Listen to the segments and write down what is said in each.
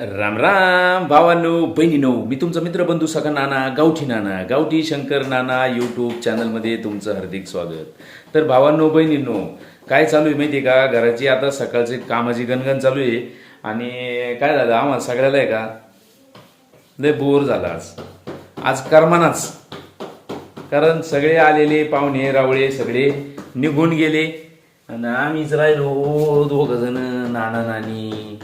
राम राम भावांनो बहिणीनो मी तुमचा मित्र बंधू सखा नाना गावठी नाना गावठी शंकर नाना यूट्यूब चॅनलमध्ये तुमचं हार्दिक स्वागत. तर भावांनो बहिणींनो काय चालू आहे माहिती आहे का? घराची आता सकाळची कामाची गणगण चालू आहे. आणि काय झालं? आम्हाला सगळ्याला आहे का? लय बोर झाला आज. आज करमानाच. कारण सगळे आलेले पाहुणे रावळे सगळे निघून गेले. आणि आम्हीच राहिलो दोघ जण नाना नानी.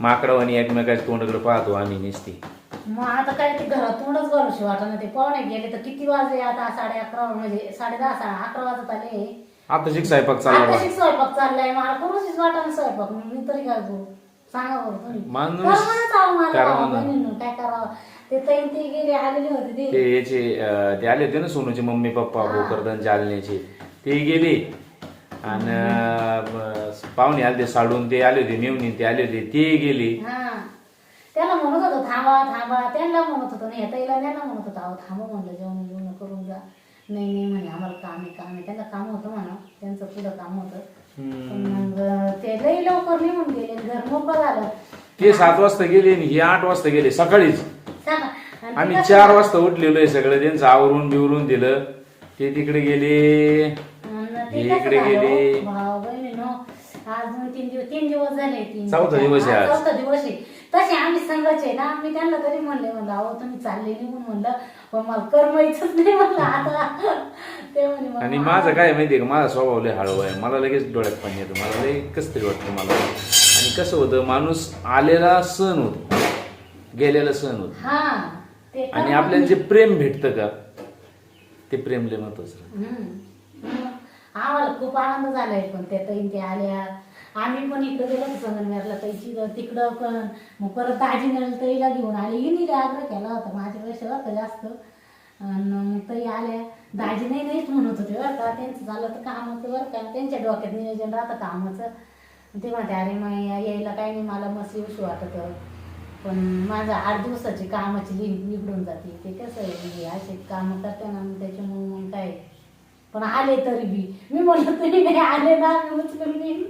माकडावानी एकमेकाच्या तोंडाकडे पाहतो आम्ही नुसते. मग आता काय ते घरातूनच घालूशी वाटत ते पाहुणे गेले तर किती वाजले आता? साडे अकरा म्हणजे साडे दहा साडे अकरा वाजत आले. आता शिक स्वयंपाक चालला आता बा. शिक स्वयंपाक चाललाय. मला कोणाशीच वाटत स्वयंपाक. मी तरी काय करू? सांगा बरं तुम्ही. माणूस- कर्मानंच आहो मला कर्मानं. बहिणींनो, काय करावं? ते ते गेले आलेले होते ते. ते याचे अं, ते आले होते ना सोनूचे मम्मी पप्पा भोकरदन जालन्याचे. ते गेले. आणि पाहुणे आले साडून ते आले होते नेवणी ते आले होते ते गेले. हा. त्याला म्हणत होतो थांबा थांबा. त्यांना म्हणत होतो नाही ताईला त्यांना म्हणत होतो अहो थांबा म्हणलं जेवण जेवण करून जा. नाही नाही म्हणे आम्हाला काम आहे काम आहे. त्यांना काम होतं म्हणा त्यांचं पुढं काम होतं. पण मग ते लई लवकर निघून गेले घर मोकळं झालं. ते सात वाजता गेले आणि हे आठ वाजता गेले सकाळीच. सांगा आणि आम्ही चार वाजता उठलेलो आहे सगळं त्यांचं आवरून बिवरून दिलं. ते तिकडे गेले. हे इकडे गेले. भाऊ बहिणीनो आज दोन तीन दिवस तीन दिवस झाले तीन चौथा दिवस आहे हा, आज. चौथा दिवस आहे. तसे आम्ही संघाचे आहे ना मी त्यांना तरी म्हणले म्हणलं अहो तुम्ही चालले निघून म्हणलं पण मला करमायचंच नाही म्हणलं आता. ते म्हणे मग आणि माझं काय माहितीये का? माझा स्वभाव लय हळू आहे. मला लगेच डोळ्यात पाणी येतं. मला लय कस तरी वाटतं मला. आणि कसं होतं माणूस आलेला सण होतो. गेलेला सण होतो. हा ते आणि आपल्याला जे प्रेम भेटतं का ते प्रेम लय महत्वाचं हम्म. आम्हाला खूप आनंद झालाय पण त्या ताईन त्या आल्या. आम्ही पण इकडे गेलो होतो संगमनेरला तिकडं पण मग परत दाजीने तईला घेऊन आले. हिने आग्रह केला होता माझ्यापेक्षा होता जास्त. आणि मग तरी आल्या. दाजी नाही नाहीच म्हणत होते बरं का त्यांचं झालं तर कामाचं बरं का. त्यांच्या डोक्यात नियोजन राहतं कामाचं. ते म्हणते अरे मग यायला काही नाही मला मस्त येऊशी वाटत पण माझं आठ दिवसाची कामाची लिंक निघडून जाते. ते कसं आहे म्हणजे असे कामं करते ना मग त्याच्यामुळे मग काय? पण आले तरी बी मी म्हणलं तुम्ही नाही आले ना मी उचलून घेईन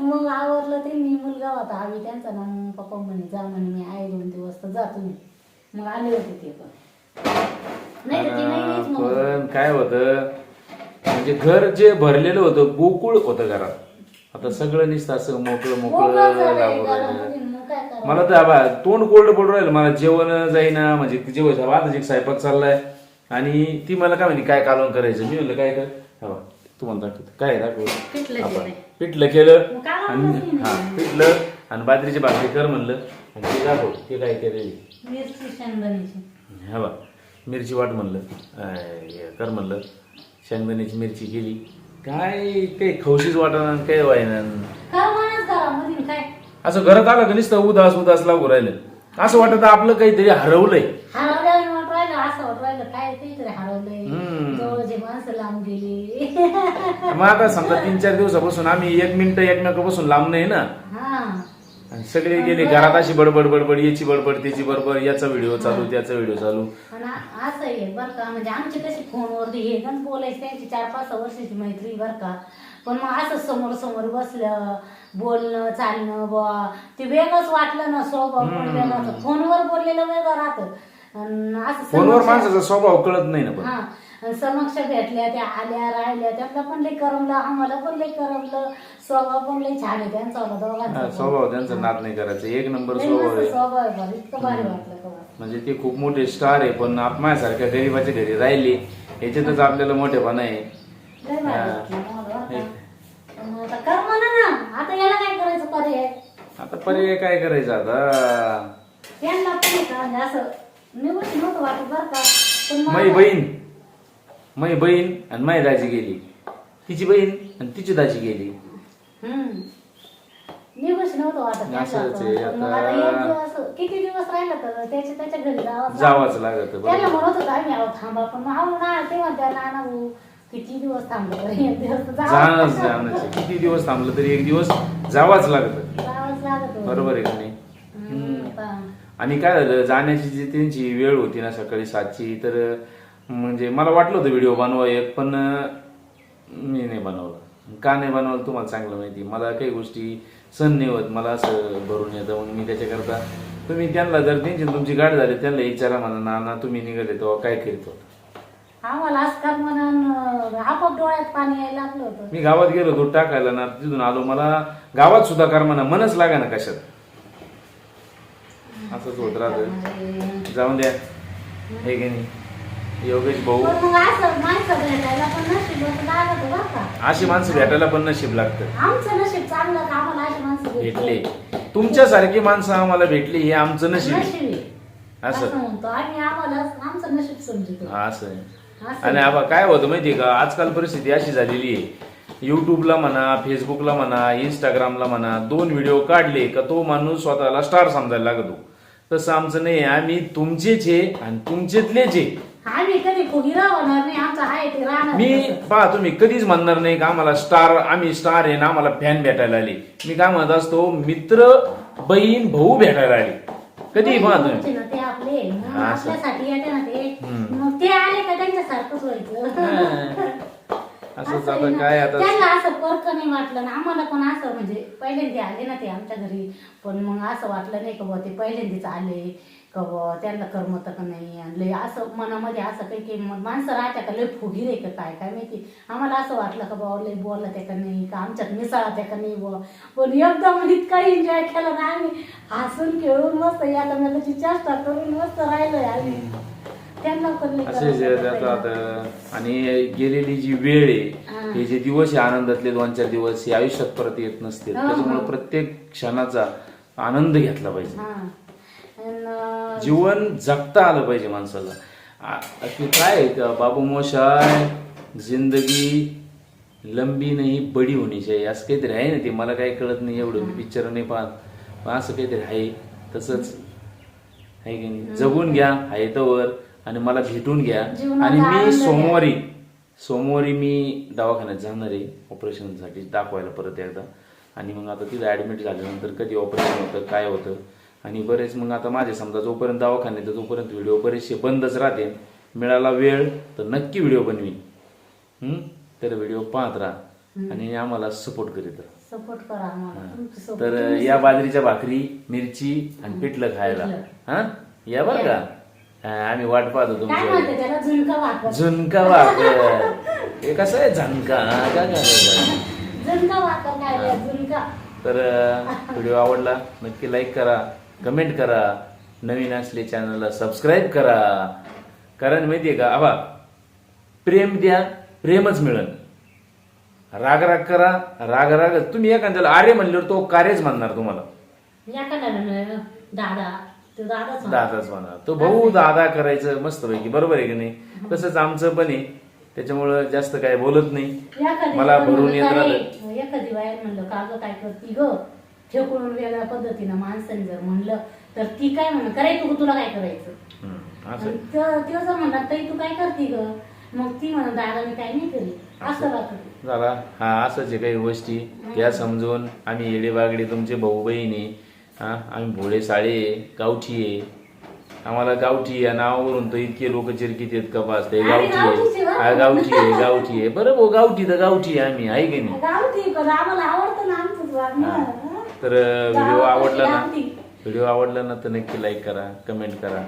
मग आवरलं ते मी मुलगा होता आम्ही त्यांचा ना मग पप्पा म्हणे जा म्हणे मी आहे दोन दिवस तर जा तुम्ही मग आले होते ते पण नाही तर ते नाही नाहीच म्हणत होते. पण काय होतं म्हणजे घर जे भरलेलं होतं गोकुळ होतं घरात आता सगळं नुसतं असं मोकळं मोकळं मोकळं झालंय लागू घरामध्ये, राहिलं. मग काय करावं? मला तर आबा तोंड कोल्ड पडून राहिलं मला जेवण जाईना म्हणजे जेवण आता स्वयंपाक चाललाय आणि ती मला काय म्हणे काय कालवण करायचं? मी म्हणलं काय कर हा तुम्हाला दाखवतो. काय दाखव पिठलं केलं आणि हा? पिठलं आणि बाजरीची भाकरी कर म्हणलं. आणि ते दाखव ते काय केलेली. हा बा मिरची वाट म्हणलं. कर म्हणलं. शेंगदाण्याची मिरची केली. काय काही खवशीच वाटणार काय? व्हायना असं घरात आलं का नुसतं उदास उदास लागू राहिलं. असं वाटत आपलं काहीतरी हरवलंय. राहिलं असं वाट राहिलं काय काहीतरी हरवलंय. हम्म. जवळचे माणसं लांब गेली. मग आता समजा तीन चार दिवसापासून आम्ही एक मिनिट एकमेकापासून लांब नाही ना? हा. आणि सगळे गेले घरात अशी बडबड बडबड याची बडबड त्याची बडबड याचा व्हिडिओ चालू त्याचा व्हिडिओ चालू. आ- असं आहे बरं का म्हणजे आमची कशी फोनवरती हे गण बोलायचं त्यांची चार पाच सहा वर्षाची मैत्री बरं का. पण मग असं समोर समोर बसलं बोलणं चालणं बुवा ते वेगळंच वाटलं ना स्वभाव पण वेगळा. होता. फोनवर बोललेलं वेगळं राहतं. फोनवर माणसाचा स्वभाव कळत नाही ना पण. हा आणि समक्ष भेटल्या त्या आल्या राहिल्या त्यांना पण लई करमलं आम्हाला पण लई करमलं. स्वभाव पण लई छान आहे त्यांचा होता हा, दोघांचा पण. स्वभाव त्यांचा नाद नाही करायचा. एक नंबर लई स्वभाव मस्त आहे. स्वभाव आहे बरं इतकं भारी वाटलं. म्हणजे ते खूप मोठे स्टार आहे पण आपल्यासारख्या गरीबाच्या घरी राहिले याच्यातच आपल्याला मोठेपणा आहे. लई भारी वाटलं मला बरं का. पण मग आता कर म्हणा ना. आता याला काय करायचं पर्याय? आता पर्याय काय करायचं आता? त्यांना पण आहे का म्हणजे असं निवड नव्हतं वाटत बरं का पण मला- माई बहीण माई बहीण आणि माई दाजी गेली तिची बहीण आणि तिची दाजी गेली हम्म. नव्हतं वाटत त्यांना असंच आहे, आता. पण मग आता- आता एक दिवस किती दिवस राहिलं तर त्याच्या त्याच्या घरी जावं जावाच लागत त्याला म्हणत होता आम्ही अहो थांबा पण मग ना ते म्हणत्या ना ना भाऊ, किती दिवस थांबलं तरी एक दिवस तर जावंच जाणच लागतं. जाणच किती दिवस थांबलं तरी एक दिवस जावाच लागत जावंच लागत होतं. बरोबर आहे का नाही. आणि काय झालं जाण्याची जी त्यांची वेळ होती ना सकाळी सातची तर म्हणजे मला वाटलं होतं व्हिडिओ बनवा एक पण मी नाही बनवलं. का नाही बनवलं तुम्हाला चांगलं माहिती मला काही गोष्टी सण नाही होत मला असं भरून येतं. मग मी त्याच्याकरता तुम्ही त्यांना जर टेन्शन तुमची गाडी झाली त्यांना विचारा म्हणा नाना तुम्ही निघाले तेव्हा काय करीत? होता आम्हाला आजकाल म्हणून आपोआप डोळ्यात पाणी यायला लागलं होतं. मी गावात गेलो दूध टाकायला ना तिथून आलो. मला गावात सुद्धा कर म्हणा मनच लागा ना कशात. असंच होत राहतं जाऊन द्या. हे की नाही? योगेश भाऊ. अशी माणसं भेटायला पण नशीब लागतं. भेटले? तुमच्यासारखी माणसं आम्हाला भेटली हे आमचं नशीब. असं. असं. आणि आबा काय होतं माहितीये का? आजकाल परिस्थिती अशी झालेली आहे. युट्यूबला म्हणा फेसबुकला म्हणा इंस्टाग्रामला म्हणा दोन व्हिडिओ काढले का तो माणूस स्वतःला स्टार समजायला लागतो. तसं आमचं नाही आम्ही तुमचेच आहे आणि तुमचेतलेच आहे. आम्ही कधी फुगिरा होणार नाही. आमचं आहे ते राहणार मी. पहा तुम्ही कधीच म्हणणार नाही का आम्हाला स्टार आम्ही स्टार आहे ना आम्हाला फॅन भेटायला आले. मी काय म्हणत असतो मित्र बहीण भाऊ भेटायला आले. कधी पहा तुमचे तुम्ही? ना ते आपले. मग असं. आपल्यासाठी येते ना ते हम्म. मग ते आले का त्यांच्यासारखंच व्हायचं? असंच असं आता ना. काय आता त्यांना असं फरक नाही वाटलं ना. आम्हाला पण असं म्हणजे पहिल्यांदा आले ना ते आमच्या घरी. पण मग असं वाटलं नाही का बुवा ते पहिल्यांदाच आले. का बुवा त्यांना करमत का नाही. आणि लय असं मनामध्ये असं काही काही मग माणसं राहत्या का? लय फुगीर आहे का काय? काय माहिती? आम्हाला असं वाटलं का बाबा लय बोलला त्या का नाही? का आमच्यात मिसळा त्या का नाही बुवा? पण एकदम इतका एन्जॉय केला ना आम्ही. हसून खेळून मस्त या कमेलाची चेष्टा करून मस्त राहिलोय आम्ही. त्यांना पण लय असे जे. आता आणि गेलेली जी वेळ हा. आहे हे. जे दिवस आहे आनंदातले दोन चार दिवस हे आयुष्यात परत येत नसते हा, हा. त्याच्यामुळे प्रत्येक क्षणाचा आनंद घेतला पाहिजे. हा. अन, जीवन जगता आलं पाहिजे माणसाला. आ- ते काय आहे का बाबू मोशाय जिंदगी लंबी नाही बडी होणी चाहिए असं काहीतरी आहे ना ते मला काही कळत नाही एवढं मी पिक्चर नाही पाहत. पण असं काहीतरी आहे तसंच. आहे की नाही? जगून घ्या आहे तवर आणि मला भेटून घ्या. आणि मी. सोमवारी सोमवारी मी दवाखान्यात जाणार आहे ऑपरेशनसाठी दाखवायला परत एकदा. आणि मग आता तिथं ॲडमिट झाल्यानंतर कधी ऑपरेशन होतं काय होतं? आणि बरेच मग आता माझे समजा जोपर्यंत दवाखान्यात तोपर्यंत व्हिडिओ बरेचसे बंदच राहते. मिळाला वेळ तर नक्की व्हिडिओ बनवी? तर व्हिडिओ पाहत राहा. आणि आम्हाला सपोर्ट करीत राहा. सपोर्ट करा तर या बाजरीच्या भाकरी मिरची आणि पिठलं खायला. हा? या बरं का? आम्ही वाट पाहतो काय तुमची. त्याला? झुणका भाकर हे कसं आहे झणका? काय काय झुणका भाकर काय झुणका. तर व्हिडिओ आवडला नक्की लाईक करा कमेंट करा नवीन असले चॅनलला सबस्क्राईब करा. कारण माहितीये का आबा प्रेम द्या प्रेमच मिळेल. राग राग करा राग राग. तुम्ही एखाद्याला आर्य म्हणल्यावर तो कार्यच म्हणणार तुम्हाला. या का दादा दादाच म्हणा. म्हणा तो भाऊ दादा करायचं मस्त पैकी बरोबर आहे की नाही? तसंच आमचं पण आहे. त्याच्यामुळं जास्त काय बोलत नाही. मला भरून येत "अरे, एखादी बाहेर म्हणलं का काय करती ग? ठेकून वेगळ्या पद्धतीनं माणसाने जर म्हणलं तर ती काय म्हणलं करायचं तुला काय करायचं? हम्म, असं आणि तो तो जर म्हणला ताई तू काय करती ग? मग ती म्हणत दादा मी काय नाही करी असं. राहत झाला हा असंच आहे काही गोष्टी. या समजून आम्ही येडे बागडे तुमचे भाऊ बहिणी हा? आम्ही भोळे साळे गावठी आहे. आम्हाला गावठी या नावावरून तर इतके लोक चिरकीत आहेत का बस ते आम्ही गावठी आहे. हा गावठी आहे गावठी आहे. बरं भाऊ गावठी तर गावठी आहे आम्ही आहे की नाही? गावठी पण आम्हाला आवडतं ना आमचंच वागणं? तर व्हिडिओ आवडला ना. व्हिडिओ आवडला ना तर नक्की लाईक करा कमेंट करा.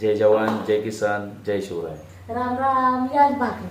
जय जवान जय किसान जय शिवराय. राम राम याच भाकरी